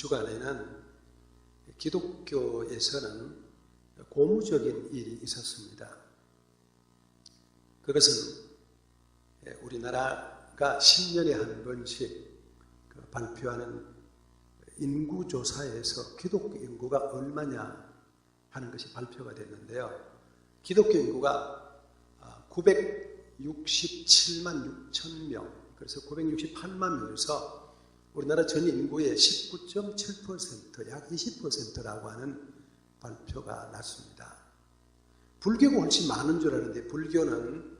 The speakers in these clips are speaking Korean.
한 주간에는 기독교에서는 고무적인 일이 있었습니다. 그것은 우리나라가 10년에 한 번씩 그 발표하는 인구조사에서 기독교 인구가 얼마냐 하는 것이 발표가 됐는데요. 기독교 인구가 967만 6천 명, 그래서 968만 명에서 우리나라 전 인구의 19.7%, 약 20%라고 하는 발표가 났습니다. 불교가 훨씬 많은 줄 아는데 불교는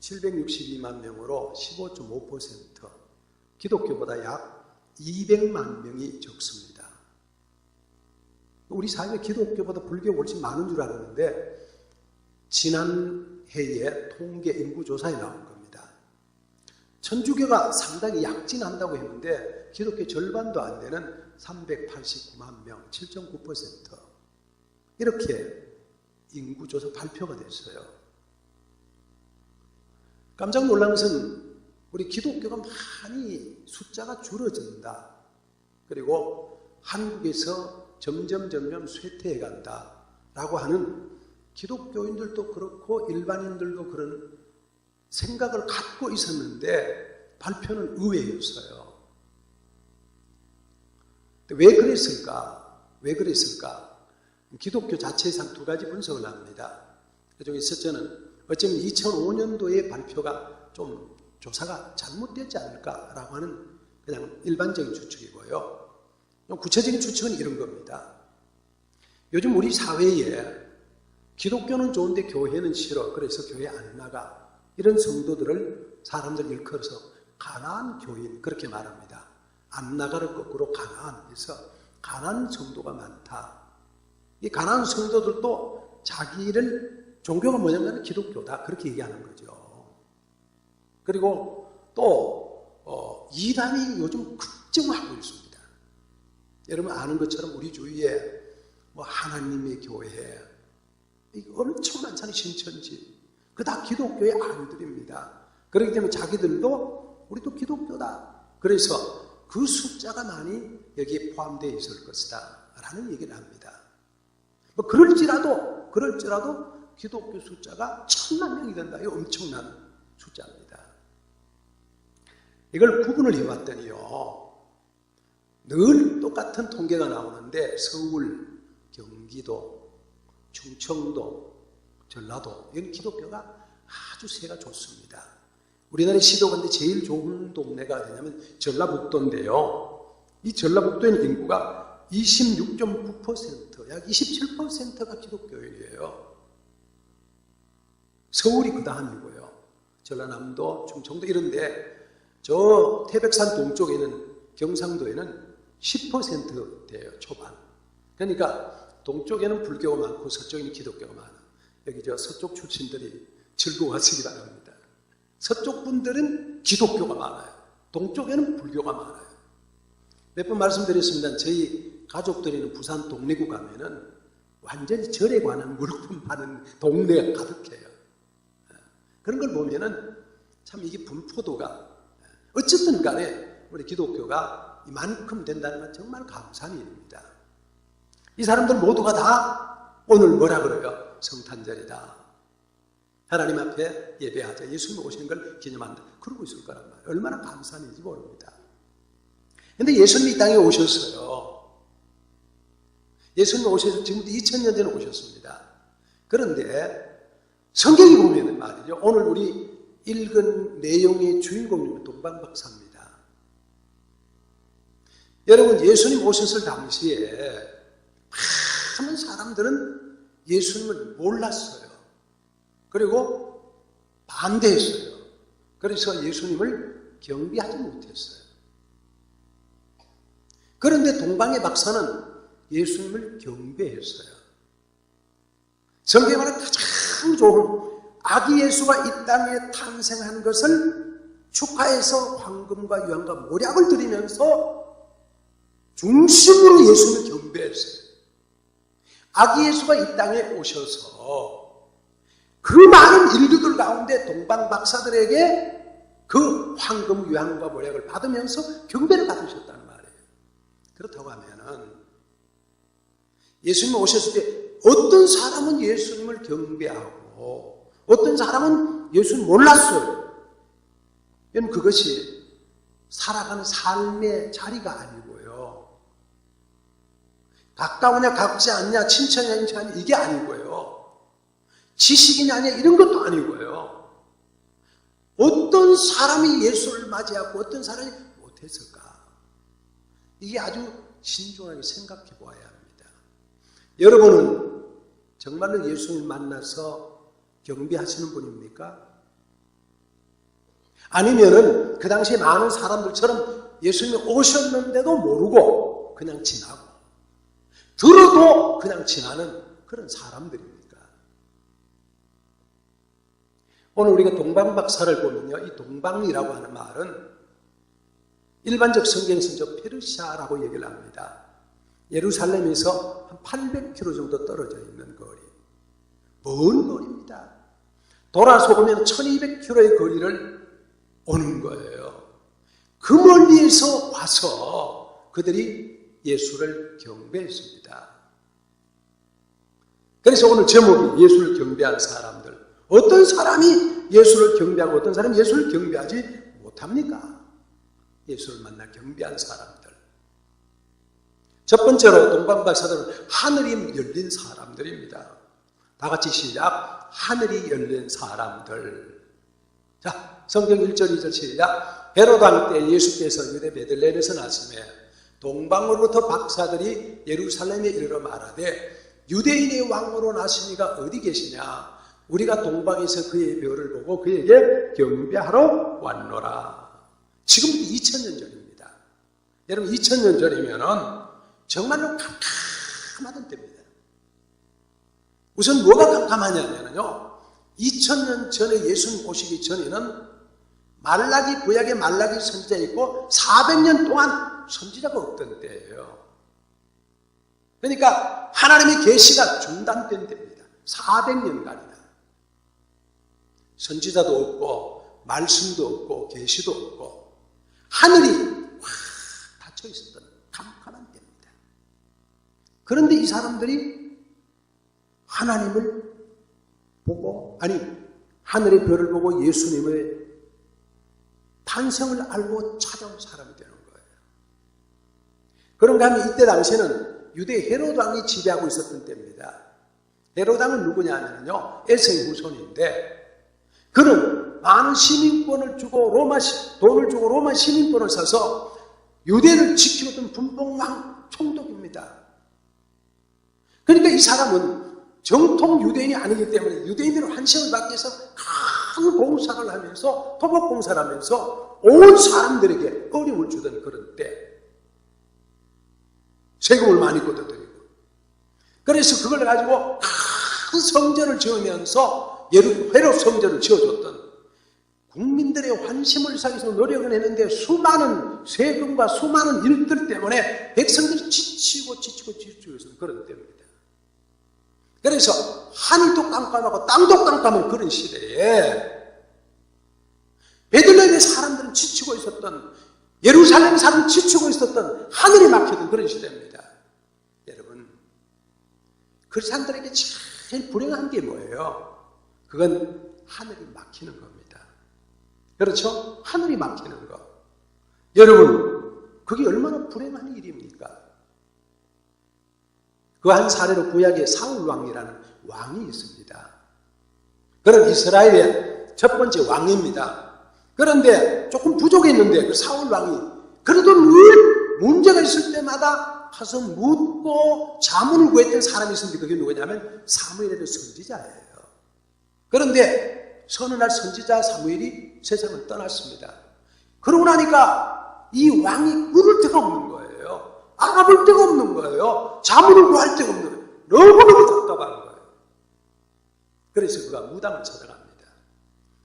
762만 명으로 15.5%, 기독교보다 약 200만 명이 적습니다. 우리 사회에 기독교보다 불교가 훨씬 많은 줄 알았는데 지난 해에 통계 인구조사에 나온. 천주교가 상당히 약진한다고 했는데 기독교 절반도 안 되는 389만 명, 7.9% 이렇게 인구조사 발표가 됐어요. 깜짝 놀란 것은 우리 기독교가 많이 숫자가 줄어든다. 그리고 한국에서 점점 점점 쇠퇴해 간다. 라고 하는 기독교인들도 그렇고 일반인들도 그런 생각을 갖고 있었는데 발표는 의외였어요. 왜 그랬을까? 왜 그랬을까? 기독교 자체에서 두 가지 분석을 합니다. 그중에 첫째는 어쩌면 2005년도에 발표가 좀 조사가 잘못되지 않을까라고 하는 그냥 일반적인 추측이고요. 구체적인 추측은 이런 겁니다. 요즘 우리 사회에 기독교는 좋은데 교회는 싫어. 그래서 교회 안 나가. 이런 성도들을 사람들 일컬어서 가난한 교인 그렇게 말합니다. 안 나가를 거꾸로 가난한 해서 가난한 성도가 많다. 이 가난한 성도들도 자기를 종교가 뭐냐면 기독교다 그렇게 얘기하는 거죠. 그리고 또 어, 이단이 요즘 급증하고 있습니다. 여러분 아는 것처럼 우리 주위에 뭐 하나님의 교회 엄청 많잖아요 신천지 그 다 기독교의 아이들입니다. 그렇기 때문에 자기들도 우리도 기독교다. 그래서 그 숫자가 많이 여기에 포함되어 있을 것이다. 라는 얘기를 합니다. 뭐 그럴지라도 그럴지라도 기독교 숫자가 천만 명이 된다. 이 엄청난 숫자입니다. 이걸 구분을 해봤더니요. 늘 똑같은 통계가 나오는데 서울, 경기도, 충청도, 전라도 이건 기독교가 아주 새가 좋습니다. 우리나라 시도가인데 제일 좋은 동네가 어디냐면 전라북도인데요. 이 전라북도의 인구가 26.9%, 약 27%가 기독교인이에요. 서울이 그 다음이고요. 전라남도, 충청도 이런데 저 태백산 동쪽에는 경상도에는 10% 돼요, 초반. 그러니까 동쪽에는 불교가 많고 서쪽에는 기독교가 많아. 여기 저 서쪽 출신들이 즐거워하시기 바랍니다. 서쪽 분들은 기독교가 많아요. 동쪽에는 불교가 많아요. 몇 번 말씀드렸습니다. 저희 가족들이는 부산 동래구 가면은 완전히 절에 관한 물품 파는 동네가 가득해요. 예. 그런 걸 보면은 참 이게 분포도가 예. 어쨌든 간에 우리 기독교가 이만큼 된다는 건 정말 감사한 일입니다. 이 사람들 모두가 다 오늘 뭐라 그래요? 성탄절이다. 하나님 앞에 예배하자. 예수님 오시는 걸 기념한다. 그러고 있을 거란 말이에요. 얼마나 감사한 일인지 모릅니다. 근데 예수님이 이 땅에 오셨어요. 예수님 오셔서 지금부터 2000년 전에 오셨습니다. 그런데 성경이 보면 말이죠. 오늘 우리 읽은 내용의 주인공은 동방박사입니다. 여러분 예수님 오셨을 당시에 많은 사람들은 예수님을 몰랐어요. 그리고 반대했어요. 그래서 예수님을 경비하지 못했어요. 그런데 동방의 박사는 예수님을 경배했어요. 성경에 말하는 가장 좋은 아기 예수가 이 땅에 탄생한 것을 축하해서 황금과 유황과 모략을 드리면서 중심으로 예수님을 경배했어요. 아기 예수가 이 땅에 오셔서 그 많은 인류들 가운데 동방 박사들에게 그 황금 유황과 모략을 받으면서 경배를 받으셨다는 말이에요. 그렇다고 하면은 예수님 오셨을 때 어떤 사람은 예수님을 경배하고 어떤 사람은 예수님 몰랐어요. 여러분 그것이 살아가는 삶의 자리가 아니고요. 가까우냐 가깝지 않냐 친척이냐 친척이냐 이게 아니고요. 지식이냐 아니냐 이런 것도 아니고요. 어떤 사람이 예수를 맞이하고 어떤 사람이 못했을까? 이게 아주 신중하게 생각해 보아야 합니다. 여러분은 정말로 예수님 만나서 경비하시는 분입니까? 아니면은 그 당시에 많은 사람들처럼 예수님이 오셨는데도 모르고 그냥 지나고 들어도 그냥 지나는 그런 사람들입니까? 오늘 우리가 동방박사를 보면요. 이 동방이라고 하는 말은 일반적 성경에서 페르시아라고 얘기를 합니다. 예루살렘에서 한 800km 정도 떨어져 있는 거리. 먼 거리입니다. 돌아서 보면 1200km의 거리를 오는 거예요. 그 멀리에서 와서 그들이 예수를 경배했습니다. 그래서 오늘 제목이 예수를 경배한 사람들. 어떤 사람이 예수를 경배하고 어떤 사람이 예수를 경배하지 못합니까? 예수를 만나 경배한 사람들. 첫 번째로 동방박사들은 하늘이 열린 사람들입니다. 다 같이 시작. 하늘이 열린 사람들. 자, 성경 1절, 2절 시작. 헤로당 때 예수께서 유대 베들레헴에서 나심에 동방으로부터 박사들이 예루살렘에 이르러 말하되 유대인의 왕으로 나시니가 어디 계시냐? 우리가 동방에서 그의 별을 보고 그에게 경배하러 왔노라. 지금부터 2000년 전입니다. 여러분 2000년 전이면은 정말로 캄캄하던 때입니다. 우선 뭐가 캄캄하냐면요. 2000년 전에 예수님 오시기 전에는 말라기 구약의 말라기 선지자 있고 400년 동안 선지자가 없던 때예요. 그러니까 하나님의 계시가 중단된 때입니다. 400년간이나 선지자도 없고 말씀도 없고 계시도 없고 하늘이 확 닫혀 있었던 캄캄한 때입니다. 그런데 이 사람들이 하나님을 보고 아니 하늘의 별을 보고 예수님의 탄생을 알고 찾아온 사람이 거예요. 그런가 하면 이때 당시에는 유대 헤로당이 지배하고 있었던 때입니다. 헤로당은 누구냐면요. 에서의 후손인데 그는 많은 시민권을 주고 로마 돈을 주고 로마 시민권을 사서 유대를 지키던 분봉왕 총독입니다. 그러니까 이 사람은 정통 유대인이 아니기 때문에 유대인들의 환심을 받기 위해서 큰 공사를 하면서 토목 공사를 하면서 온 사람들에게 어려움을 주던 그런 때 세금을 많이 걷어들이고 그래서 그걸 가지고 큰 성전을 지으면서 예루 회로 성전을 지어줬던 국민들의 환심을 사기 위해서 노력을 했는데 수많은 세금과 수많은 일들 때문에 백성들이 지치고 지치고 지치고 그런 때입니다. 그래서 하늘도 깜깜하고 땅도 깜깜한 그런 시대에 베들레헴의 사람들은 지치고 있었던 예루살렘 사람은 지치고 있었던 하늘이 막히던 그런 시대입니다. 그 사람들에게 제일 불행한 게 뭐예요? 그건 하늘이 막히는 겁니다. 그렇죠? 하늘이 막히는 거. 여러분 그게 얼마나 불행한 일입니까? 그 한 사례로 구약에 사울 왕이라는 왕이 있습니다. 그런 이스라엘의 첫 번째 왕입니다. 그런데 조금 부족했는데 그 사울 왕이 그래도 늘 문제가 있을 때마다 가서 묻고 자문을 구했던 사람이 있었는데 그게 누구냐면 사무엘의 선지자예요. 그런데 날 선지자 사무엘이 세상을 떠났습니다. 그러고 나니까 이 왕이 꿀을 데가 없는 거예요. 알아볼 데가 없는 거예요. 자문을 구할 데가 없는 거예요. 너무너무 답답한 거예요. 그래서 그가 무당을 찾아갑니다.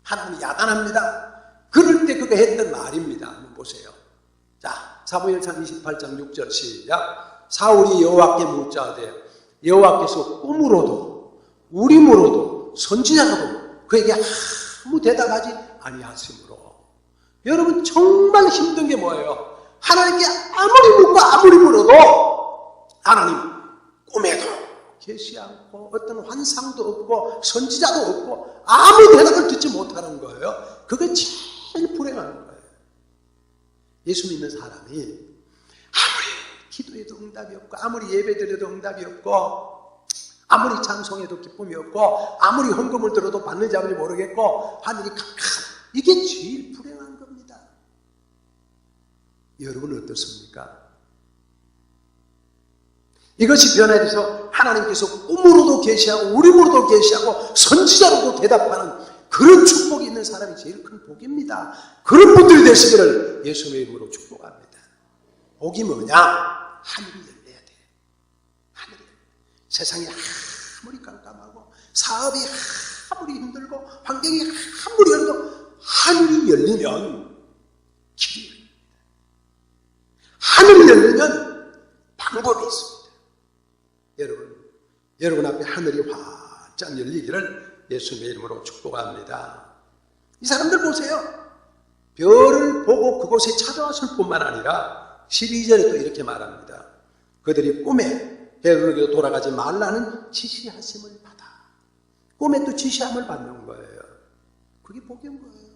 하나님이 야단합니다. 그럴 때 그가 했던 말입니다. 한번 보세요. 자, 사무엘상 28장 6절 시작. 사울이 여호와께 묻자되 여호와께서 꿈으로도 우림으로도 선지자라도 그에게 아무 대답하지 아니하시므로 여러분 정말 힘든 게 뭐예요? 하나님께 아무리 묻고 아무리 물어도 하나님 꿈에도 계시 않고 어떤 환상도 없고 선지자도 없고 아무 대답을 듣지 못하는 거예요. 그게 제일 불행한 거예요. 예수 믿는 사람이 아무리 기도해도 응답이 없고 아무리 예배드려도 응답이 없고 아무리 찬송해도 기쁨이 없고 아무리 헌금을 들어도 받는지 아버지 모르겠고 하늘이 캄캄 이게 제일 불행한 겁니다. 여러분은 어떻습니까? 이것이 변화돼서 하나님께서 꿈으로도 계시하고 우림으로도 계시하고 선지자로도 대답하는 그런 축복이 있는 사람이 제일 큰 복입니다. 그런 분들이 되시기를 예수님의 이름으로 축복합니다. 복이 뭐냐? 하늘이 열려야 돼. 하늘이. 세상이 아무리 깜깜하고 사업이 아무리 힘들고 환경이 아무리 어려도 하늘이 열리면 길이 열립니다. 하늘이 열리면 방법이 있습니다. 여러분, 여러분 앞에 하늘이 활짝 열리기를 예수님의 이름으로 축복합니다. 이 사람들 보세요. 별을 보고 그곳에 찾아왔을 뿐만 아니라 12절에 또 이렇게 말합니다. 그들이 꿈에 해로기로 돌아가지 말라는 지시하심을 받아. 꿈에 또 지시함을 받는 거예요. 그게 복인 거예요.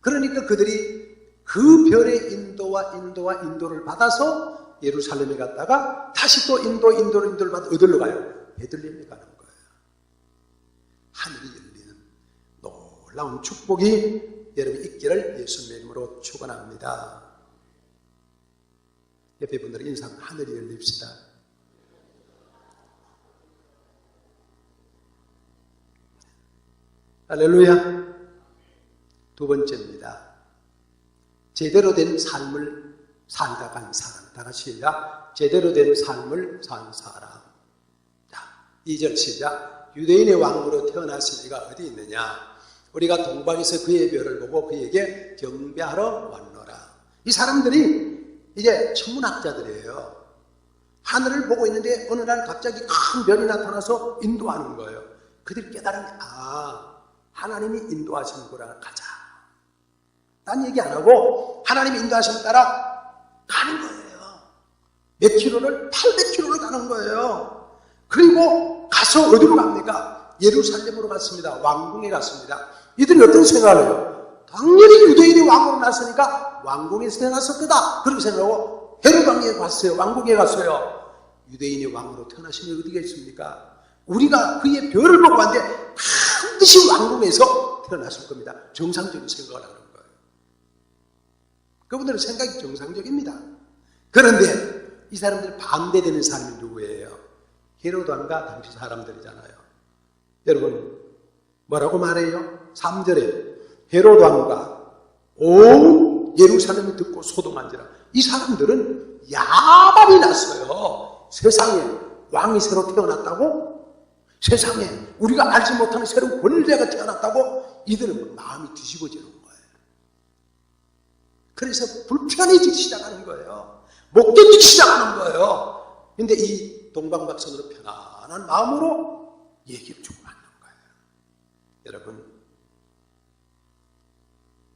그러니까 그들이 그 별의 인도와 인도와 인도를 받아서 예루살렘에 갔다가 다시 또 인도, 인도를 인도를 받아 어디로 가요? 베들레헴에 가는 거예요. 하늘이 열리는 놀라운 축복이 여러분 있기를 예수님의 이름으로 축원합니다. 옆에 분들 인상 하늘이 열립시다. 할렐루야. 두 번째입니다. 제대로 된 삶을 살다 간 사람. 다 같이 시작. 제대로 된 삶을 산 사람. 자, 2절 시작. 유대인의 왕으로 태어났을 리가 어디 있느냐? 우리가 동방에서 그의 별을 보고 그에게 경배하러 왔노라. 이 사람들이 이제 천문학자들이에요. 하늘을 보고 있는데 어느 날 갑자기 큰 별이 나타나서 인도하는 거예요. 그들이 깨달은 게, 아, 하나님이 인도하시는구나, 가자. 딴 얘기 안 하고 하나님이 인도하시는 따라 가는 거예요. 몇 킬로를? 800킬로를 가는 거예요. 그리고 가서 어디로 갑니까? 예루살렘으로 갔습니다. 왕궁에 갔습니다. 이들이 어떤 생각을 해요? 당연히 유대인이 왕으로 났으니까 왕궁에서 태어났을 거다. 그렇게 생각하고 헤로당에 갔어요. 왕궁에 갔어요. 유대인이 왕으로 태어나시면 어디가 있습니까? 우리가 그의 별을 보고 왔는데 반드시 왕궁에서 태어났을 겁니다. 정상적인 생각을 하는 거예요. 그분들은 생각이 정상적입니다. 그런데 이 사람들 반대되는 사람이 누구예요? 헤로단과 당시 사람들이잖아요. 여러분, 뭐라고 말해요? 3절에 헤롯 왕과 온 예루살렘이 듣고 소동한지라 이 사람들은 야밤이 났어요. 세상에 왕이 새로 태어났다고? 세상에 우리가 알지 못하는 새로운 권리자가 태어났다고? 이들은 마음이 뒤집어지는 거예요. 그래서 불편해지기 시작하는 거예요. 못 견디기 시작하는 거예요. 근데 이 동방박선으로 편안한 마음으로 얘기를 주고 받는 거예요. 여러분,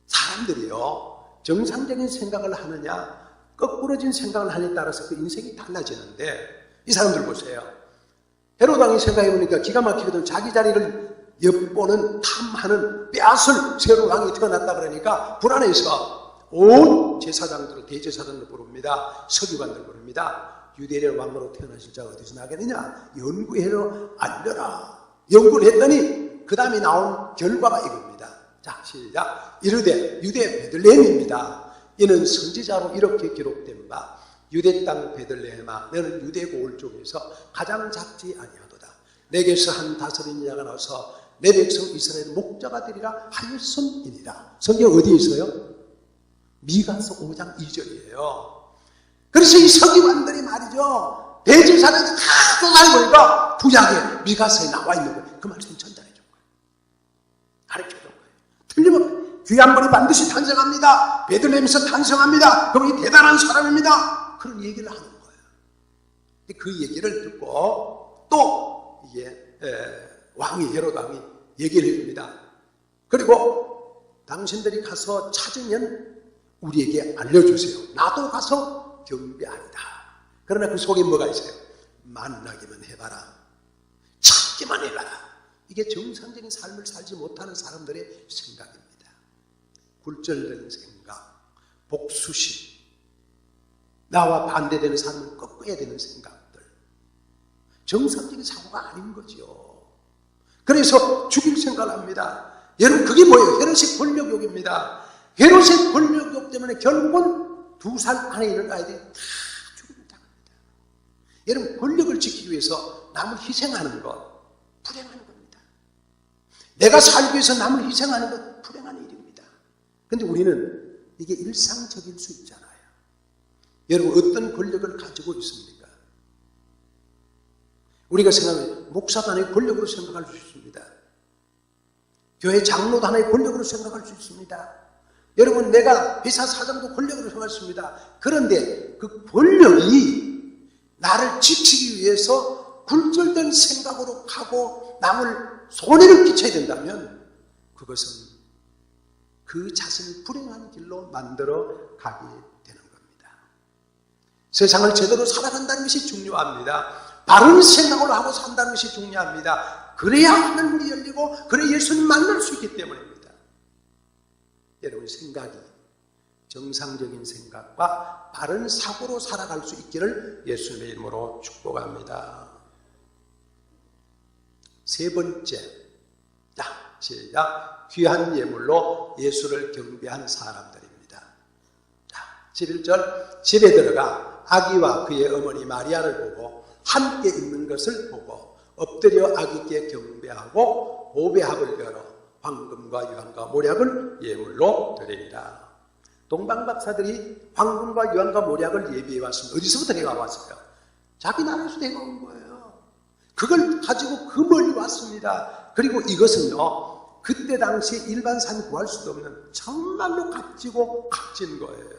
사람들이요, 정상적인 생각을 하느냐, 거꾸로진 생각을 하느냐에 따라서 그 인생이 달라지는데, 이 사람들 보세요. 헤로당이 생각해보니까 기가 막히거든. 자기 자리를 엿보는 탐하는 빼앗을 새로 왕이 태어났다 그러니까 불안해서 온 제사장들을 대제사장들 부릅니다. 서기관들 부릅니다. 유대인의 왕으로 태어나실 자가 어디서 나겠느냐? 연구해로 알려라. 연구를 했더니 그 다음에 나온 결과가 이겁니다. 자, 시작. 이르되 유대 베들레헴입니다. 이는 선지자로 이렇게 기록된 바 유대 땅 베들레헴아 너는 유대 고을 쪽에서 가장 작지 아니하도다. 내게서 한 다섯인 자가 나서 내 백성 이스라엘 목자가 되리라 하였음이니라. 성경 어디에 있어요? 미가서 5장 2절이에요. 그래서 이 서기관들이 말이죠. 대제사장이 다 떠나는 거니까 구약에 미가서에 나와 있는 거예요. 그 말씀 전달해 준 거예요. 가르쳐 준 거예요. 틀림없이 귀한 분이 반드시 탄생합니다. 베들레헴에서 탄생합니다. 그분이 대단한 사람입니다. 그런 얘기를 하는 거예요. 그 얘기를 듣고 또 이게 에, 왕이 헤롯 왕이 얘기를 해줍니다. 그리고 당신들이 가서 찾으면 우리에게 알려주세요. 나도 가서 경배하리다. 그러나 그 속에 뭐가 있어요? 만나기만 해봐라. 찾기만 해봐라. 이게 정상적인 삶을 살지 못하는 사람들의 생각입니다. 굴절된 생각, 복수심, 나와 반대되는 삶을 꺾어야 되는 생각들. 정상적인 사고가 아닌 거죠. 그래서 죽일 생각을 합니다. 여러분, 그게 뭐예요? 헤롯의 권력욕입니다. 헤롯의 권력욕 때문에 결국은 두 살 안에 있는 아이들이 다 죽음을 당합니다. 여러분, 권력을 지키기 위해서 남을 희생하는 것, 불행한 겁니다. 내가 살기 위해서 남을 희생하는 것, 불행한 일입니다. 근데 우리는 이게 일상적일 수 있잖아요. 여러분, 어떤 권력을 가지고 있습니까? 우리가 생각하면 목사단의 권력으로 생각할 수 있습니다. 교회 장로단의 권력으로 생각할 수 있습니다. 여러분, 내가 회사 사장도 권력으로 생각했습니다. 그런데 그 권력이 나를 지키기 위해서 굴절된 생각으로 가고 남을 손해를 끼쳐야 된다면 그것은 그 자신을 불행한 길로 만들어 가게 되는 겁니다. 세상을 제대로 살아간다는 것이 중요합니다. 바른 생각을 하고 산다는 것이 중요합니다. 그래야 하늘문이 열리고 그래 예수님 만날 수 있기 때문입니다. 여러분 생각이 정상적인 생각과 바른 사고로 살아갈 수 있기를 예수님의 이름으로 축복합니다. 세 번째, 자, 시작. 귀한 예물로 예수를 경배한 사람들입니다. 자, 11절, 집에 들어가 아기와 그의 어머니 마리아를 보고 함께 있는 것을 보고 엎드려 아기께 경배하고 보배합을 열어 황금과 유황과 모략을 예물로 드리니라. 동방 박사들이 황금과 유황과 모략을 예비해 왔습니다. 어디서부터 내가 왔어요? 자기 나라에서 내가 온 거예요. 그걸 가지고 그 멀리 왔습니다. 그리고 이것은요, 그때 당시에 일반 산 구할 수도 없는 정말로 값지고 값진 거예요.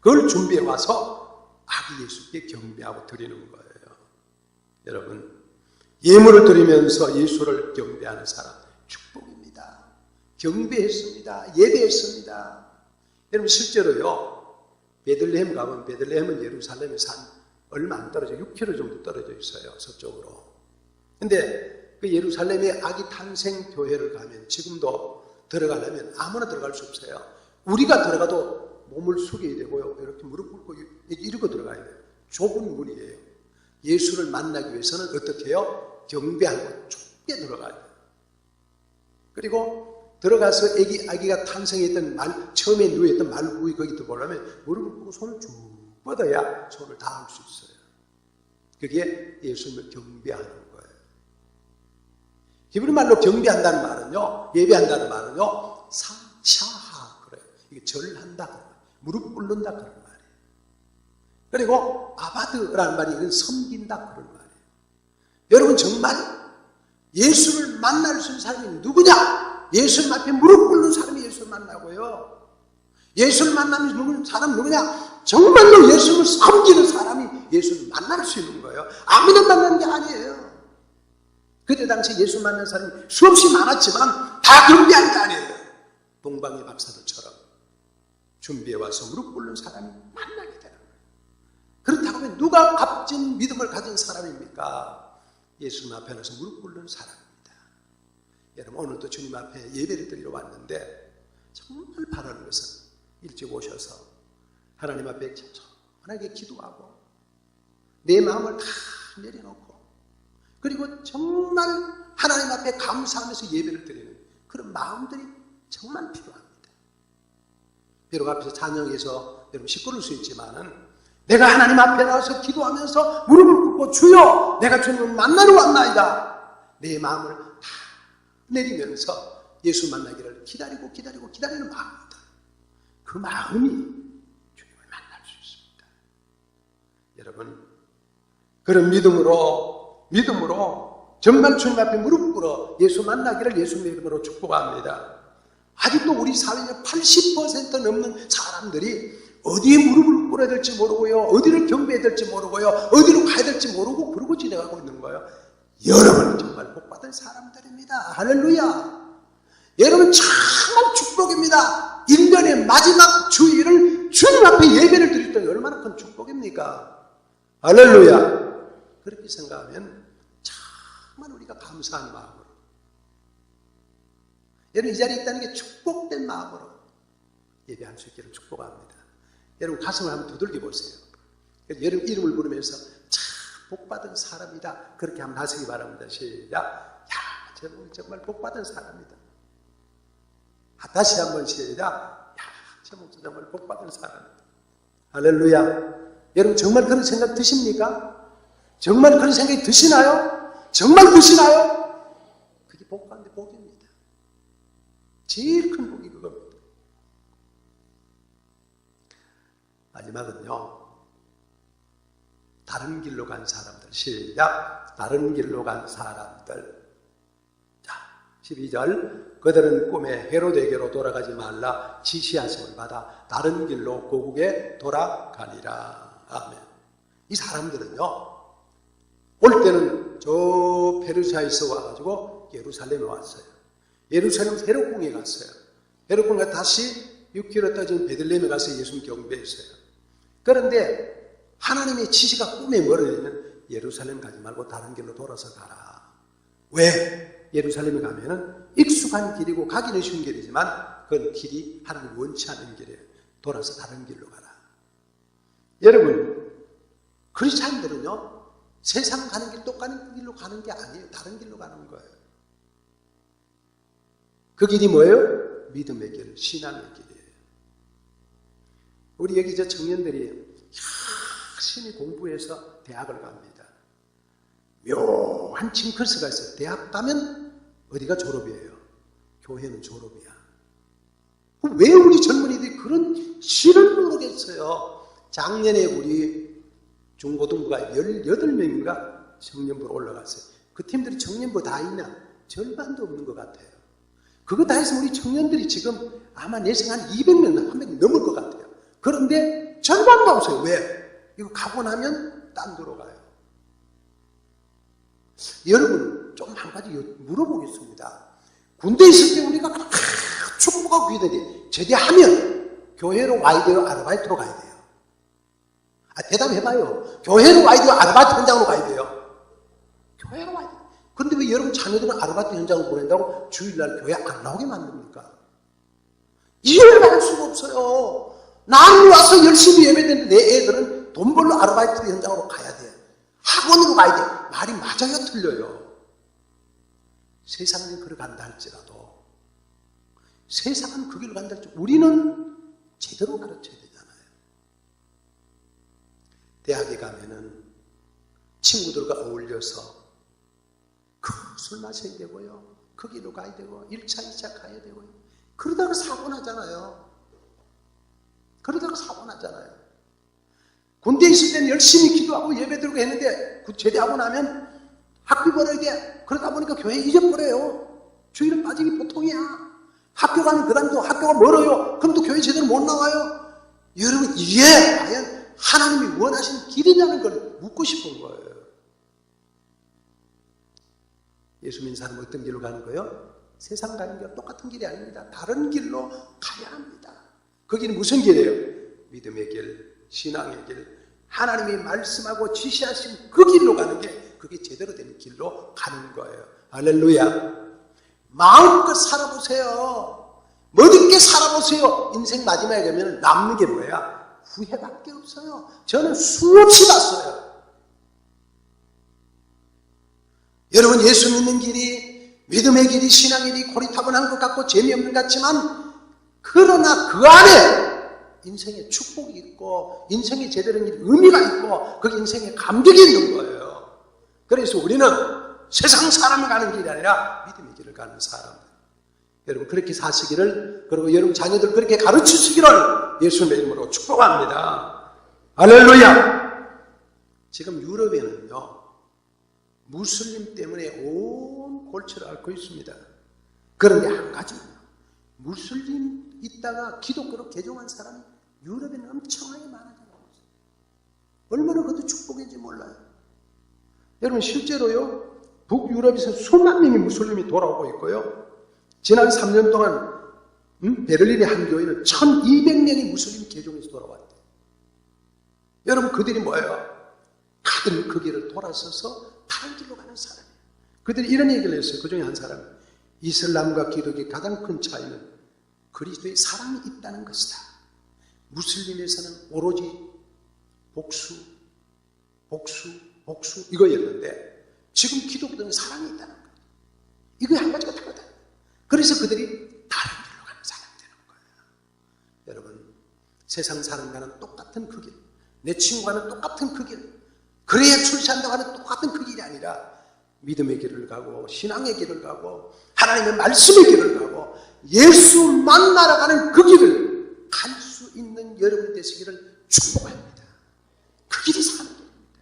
그걸 준비해 와서 아기 예수께 경배하고 드리는 거예요. 여러분, 예물을 드리면서 예수를 경배하는 사람. 경배했습니다. 예배했습니다. 여러분, 실제로요, 베들레헴 가면, 베들레헴은 예루살렘에서 한 얼마 안 떨어져, 6km 정도 떨어져 있어요, 서쪽으로. 근데 그 예루살렘의 아기 탄생 교회를 가면 지금도 들어가려면 아무나 들어갈 수 없어요. 우리가 들어가도 몸을 숙여야 되고요. 이렇게 무릎 꿇고 이러고 들어가야 돼요. 좁은 문이에요. 예수를 만나기 위해서는 어떻게 해요? 경배하고 좁게 들어가야 돼요. 그리고 들어가서 아기, 아기가 탄생했던 말, 처음에 누워있던 말구이 거기 들어보려면 무릎을 꿇고 손을 쭉 뻗어야 손을 닿을 수 있어요. 그게 예수님을 경배하는 거예요. 히브리 말로 경배한다는 말은요, 예배한다는 말은요, 사샤하 그래요. 이게 절한다 그래요. 무릎 꿇는다 그런 말이에요. 그리고 아바드라는 말이 이건 섬긴다 그런 말이에요. 여러분 정말 예수를 만날 수 있는 사람이 누구냐? 예수님 앞에 무릎 꿇는 사람이 예수를 만나고요. 예수를 만나면 누구 사람 누구냐? 정말로 예수를 섬기는 사람이 예수를 만날 수 있는 거예요. 아무나 만나는 게 아니에요. 그때 당시 예수 만난 사람이 수없이 많았지만 다 경비한 게 아니에요. 동방의 박사들처럼 준비해 와서 무릎 꿇는 사람이 만나게 되는 거예요. 그렇다고 누가 값진 믿음을 가진 사람입니까? 예수님 앞에 나서 무릎 꿇는 사람입니다. 여러분 오늘도 주님 앞에 예배를 드리러 왔는데 정말 바라는 것은 일찍 오셔서 하나님 앞에 천천하게 기도하고 내 마음을 다 내려놓고 그리고 정말 하나님 앞에 감사하면서 예배를 드리는 그런 마음들이 정말 필요합니다. 비록 앞에서 찬양해서 여러분 시끄러울 수 있지만은 내가 하나님 앞에 나와서 기도하면서 무릎을 꿇고 주여 내가 주님을 만나러 왔나이다. 내 마음을 다 내리면서 예수 만나기를 기다리고 기다리고 기다리는 마음이다. 그 마음이 주님을 만날 수 있습니다. 여러분 그런 믿음으로 믿음으로 정말 주님 앞에 무릎 꿇어 예수 만나기를 예수님의 이름으로 축복합니다. 아직도 우리 사회의 80% 넘는 사람들이 어디에 무릎을 꿇어야 될지 모르고요. 어디를 경배해야 될지 모르고요. 어디로 가야 될지 모르고 그러고 지내가고 있는 거예요. 여러분은 정말 복받은 사람들입니다. 할렐루야. 여러분 정말 축복입니다. 1년의 마지막 주일을 주님 앞에 예배를 드릴 때 얼마나 큰 축복입니까? 할렐루야. 그렇게 생각하면 정말 우리가 감사한 마음으로 여러분 이 자리에 있다는 게 축복된 마음으로 예배할 수 있기를 축복합니다. 여러분 가슴을 한번 두들겨 보세요. 여러분 이름을 부르면서 참 복받은 사람이다. 그렇게 한번 하시기 바랍니다. 시작. 야, 저분 정말 복받은 사람이다. 아, 다시 한번 시작. 야, 저 목사 정말 복받은 사람이다. 할렐루야. 여러분 정말 그런 생각 드십니까? 정말 그런 생각이 드시나요? 정말 드시나요? 그게 복 가운데 복입니다. 제일 큰 복이 그겁니다. 마지막은요. 다른 길로 간 사람들. 시작. 다른 길로 간 사람들. 자, 12절. 그들은 꿈에 헤로데게로 돌아가지 말라 지시하심을 받아 다른 길로 고국에 돌아가니라. 아멘. 이 사람들은요. 올 때는 저 페르시아에서 와가지고 예루살렘에 왔어요. 예루살렘 헤로궁에 갔어요. 헤로궁에 다시 6km 떠진 베들레헴에 가서 예수님 경배했어요. 그런데 하나님의 지시가 꿈에 멀어지면 예루살렘 가지 말고 다른 길로 돌아서 가라. 왜? 예루살렘에 가면은 익숙한 길이고 가기는 쉬운 길이지만 그건 길이 하나님 원치 않는 길이에요. 돌아서 다른 길로 가라. 여러분, 크리스찬들은요, 세상 가는 길 똑같은 길로 가는 게 아니에요. 다른 길로 가는 거예요. 그 길이 뭐예요? 믿음의 길, 신앙의 길이에요. 우리 여기 저 청년들이 열심히 공부해서 대학을 갑니다. 묘한 징크스가 있어요. 대학 가면 어디가 졸업이에요? 교회는 졸업이야. 왜 우리 젊은이들이 그런 실을 모르겠어요. 작년에 우리 중고등부가 18명인가 청년부로 올라갔어요. 그 팀들이 청년부 다 있냐? 절반도 없는 것 같아요. 그거 다 해서 우리 청년들이 지금 아마 내생 한 200명, 한0 넘을 것 같아요. 그런데 절반도 없어요. 왜? 이거 가고 나면 딴 데로 가요. 여러분, 좀 한 가지 물어보겠습니다. 군대 있을 때 우리가 축복하고 기대되 제대하면 교회로 와야 돼요? 아르바이트로 가야 돼요? 아, 대답해봐요. 교회로 와야 돼요? 아르바이트 현장으로 가야 돼요? 교회로 와야 돼요. 근데 왜 여러분 자녀들은 아르바이트 현장으로 보낸다고 주일날 교회 안 나오게 만듭니까? 이해를 할 수가 없어요. 나는 와서 열심히 예배되는데 내 애들은 돈 벌러 아르바이트 현장으로 가야 돼. 학원으로 가야 돼. 말이 맞아요, 틀려요. 세상은 그를 간다 할지라도 세상은 그 길로 간다 할지 우리는 제대로 가르쳐야 되잖아요. 대학에 가면은 친구들과 어울려서 그술 마셔야 되고요. 그 길로 가야 되고 1차, 2차 가야 되고요. 그러다가 사고 나잖아요. 그러다가 사고 나잖아요. 군대에 있을 때는 열심히 기도하고 예배드리고 했는데 제대하고 나면 학교 벌어야 돼. 그러다 보니까 교회 잊어버려요. 주일은 빠지기 보통이야. 학교 가면 그 다음에 또 학교가 멀어요. 그럼 또 교회 제대로 못 나와요. 여러분 이게 과연 하나님이 원하시는 길이냐는 걸 묻고 싶은 거예요. 예수 믿는 사람은 어떤 길로 가는 거예요? 세상 가는 길 똑같은 길이 아닙니다. 다른 길로 가야 합니다. 거기는 무슨 길이에요? 믿음의 길, 신앙의 길, 하나님이 말씀하고 지시하신 그 길로 가는 게 그게 제대로 된 길로 가는 거예요. 할렐루야. 마음껏 살아보세요. 멋있게 살아보세요. 인생 마지막에 되면 남는 게 뭐야? 후회밖에 없어요. 저는 수없이 봤어요. 여러분 예수 믿는 길이 믿음의 길이 신앙의 길이 고리타분한 것 같고 재미없는 것 같지만 그러나 그 안에 인생에 축복이 있고 인생에 제대로 된 의미가 있고 그 인생에 감격이 있는 거예요. 그래서 우리는 세상 사람이 가는 길이 아니라 믿음의 길을 가는 사람. 여러분 그렇게 사시기를 그리고 여러분 자녀들 그렇게 가르치시기를 예수님의 이름으로 축복합니다. 할렐루야. 지금 유럽에는요 무슬림 때문에 온 골치를 앓고 있습니다. 그런데 한 가지는요 무슬림 있다가 기독교로 개종한 사람이 유럽에는 엄청나게 많아지고 있어요. 얼마나 그것도 축복인지 몰라요. 여러분 실제로요. 북유럽에서 수만 명의 무슬림이 돌아오고 있고요. 지난 3년 동안 음? 베를린의 한 교회는 1200명이 무슬림 개종에서 돌아왔대요. 여러분 그들이 뭐예요? 다른 그 길을 돌아서서 다른 길로 가는 사람이에요. 그들이 이런 얘기를 했어요. 그 중에 한 사람. 이슬람과 기독의 가장 큰 차이는 그리스도의 사랑이 있다는 것이다. 무슬림에서는 오로지 복수, 복수, 복수 이거였는데 지금 기독교는 사랑이 있다는 거예요. 이거 한 가지가 다르다. 그래서 그들이 다른 길로 가는 사람이 되는 거예요. 여러분, 세상 사람과는 똑같은 그 길, 내 친구와는 똑같은 그 길, 그래야 출세한다고 하는 똑같은 그 길이 아니라 믿음의 길을 가고 신앙의 길을 가고 하나님의 말씀의 길을 가고 예수 만나러 가는 그 길을 갈수 있는 여러분 되시기를 축복합니다. 그 길이 사는 길입니다.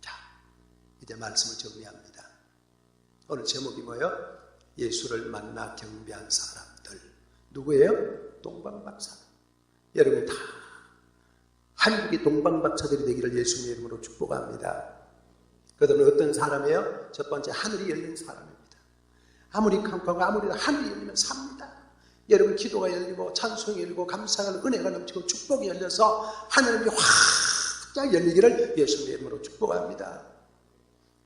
자, 이제 말씀을 정리합니다. 오늘 제목이 뭐예요? 예수를 만나 경배한 사람들. 누구예요? 동방박사. 여러분 다 한국의 동방박사들이 되기를 예수님의 이름으로 축복합니다. 그들은 어떤 사람이에요? 첫 번째 하늘이 열린 사람입니다. 아무리 캄캄하고 아무리 하늘이 열리면 삽니다. 여러분 기도가 열리고 찬송이 열리고 감사가 은혜가 넘치고 축복이 열려서 하늘이 확 열리기를 예수님의 이름으로 축복합니다.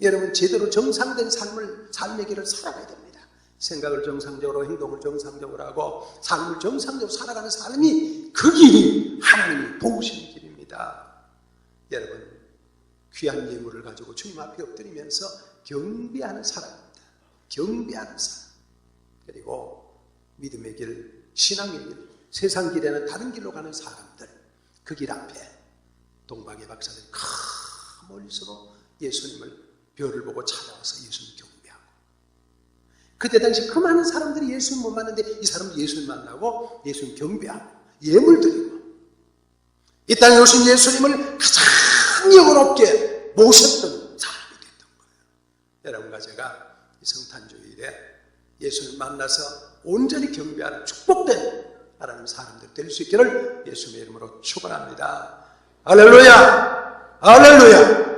여러분 제대로 정상된 삶을 삶의 길을 살아가야 됩니다. 생각을 정상적으로 행동을 정상적으로 하고 삶을 정상적으로 살아가는 삶이 그 길이 하나님이 도우시는 길입니다. 여러분 귀한 예물을 가지고 주님 앞에 엎드리면서 경배하는 사람입니다. 경배하는 사람. 그리고 믿음의 길, 신앙의 길, 세상 길에는 다른 길로 가는 사람들. 그 길 앞에 동방의 박사들이 큰 멀리서도 예수님을 별을 보고 찾아와서 예수님 경배하고. 그때 당시 그 많은 사람들이 예수님 못 만났는데 이 사람도 예수님 만나고 예수님 경배하고 예물 드리고 이 땅에 오신 예수님을 가장 영원롭게 모셨던 사람이 됐던 거예요. 여러분과 제가 이 성탄주일에 예수를 만나서 온전히 경배하는 축복된 하나님 사람들 될 수 있기를 예수님의 이름으로 축원합니다. 할렐루야! 할렐루야!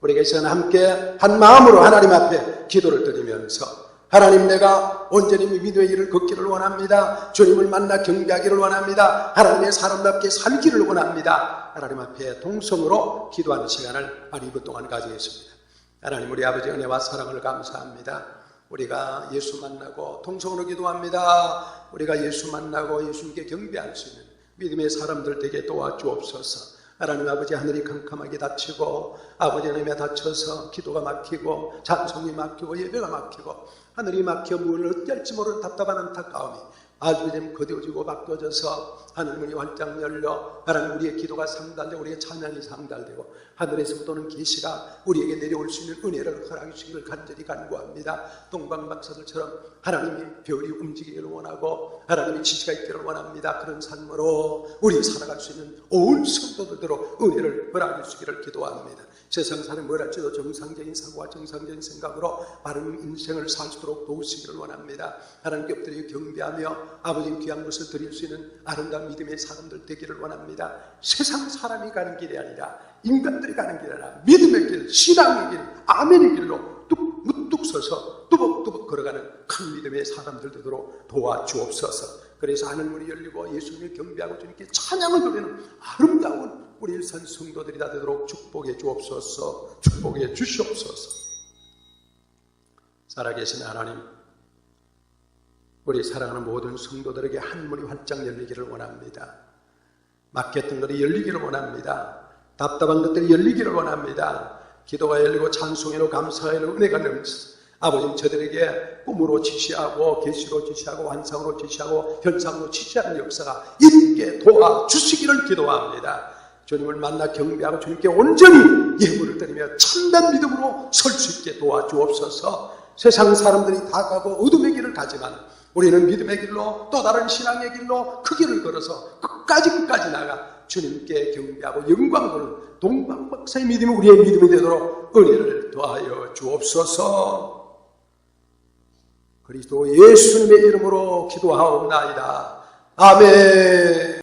우리가 이 시간 함께 한 마음으로 하나님 앞에 기도를 드리면서 하나님 내가 온전히 믿음의 길을 걷기를 원합니다. 주님을 만나 경배하기를 원합니다. 하나님의 사람답게 살기를 원합니다. 하나님 앞에 동성으로 기도하는 시간을 한 2분 동안 가지겠습니다. 하나님 우리 아버지 은혜와 사랑을 감사합니다. 우리가 예수 만나고 동성으로 기도합니다. 우리가 예수 만나고 예수님께 경배할 수 있는 믿음의 사람들 되게 도와주옵소서. 하나님 아버지 하늘이 캄캄하게 닫히고 아버지 하나님에 닫혀서 기도가 막히고 찬송이 막히고 예배가 막히고 하늘이 막혀 문을 어찌할지 모르는 답답한 안타까움이 아주 좀 거두어지고 바뀌어져서 하늘 문이 활짝 열려 하나님 우리의 기도가 상달되고 우리의 찬양이 상달되고 하늘에서 도는 계시가 우리에게 내려올 수 있는 은혜를 허락해 주시기를 간절히 간구합니다. 동방박사들처럼 하나님이 별이 움직이기를 원하고 하나님의 지시가 있기를 원합니다. 그런 삶으로 우리 살아갈 수 있는 온 성도들대로 은혜를 허락해 주시기를 기도합니다. 세상 사람 뭘 할지도 정상적인 사고와 정상적인 생각으로 바른 인생을 살수 있도록 도우시기를 원합니다. 하나님께 엎드려 경배하며 아버지 귀한 것을 드릴 수 있는 아름다운 믿음의 사람들 되기를 원합니다. 세상 사람이 가는 길이 아니라 인간들이 가는 길이 아니라 믿음의 길, 신앙의 길, 아멘의 길로 뚝 무뚝 서서 뚜벅뚜벅 걸어가는 큰 믿음의 사람들 되도록 도와주옵소서. 그래서 하늘문이 열리고 예수님을 경배하고 주님께 찬양을 드리는 아름다운 우리 일산 성도들이 다 되도록 축복해 주옵소서. 축복해 주시옵소서. 살아계신 하나님, 우리 사랑하는 모든 성도들에게 한문이 활짝 열리기를 원합니다. 막혔던 것이 열리기를 원합니다. 답답한 것들이 열리기를 원합니다. 기도가 열리고 찬송으로 감사로 은혜가 넘쳐 아버님 저들에게 꿈으로 지시하고 계시로 지시하고 환상으로 지시하고 현상으로 지시하는 역사가 있게 도와주시기를 기도합니다. 주님을 만나 경배하고 주님께 온전히 예물을 드리며 참된 믿음으로 설 수 있게 도와주옵소서. 세상 사람들이 다 가고 어둠의 길을 가지만 우리는 믿음의 길로 또 다른 신앙의 길로 그 길을 걸어서 끝까지 끝까지 나가 주님께 경배하고 영광 보는 동방 박사의 믿음이 우리의 믿음이 되도록 은혜를 더하여 주옵소서. 그리스도 예수님의 이름으로 기도하옵나이다. 아멘.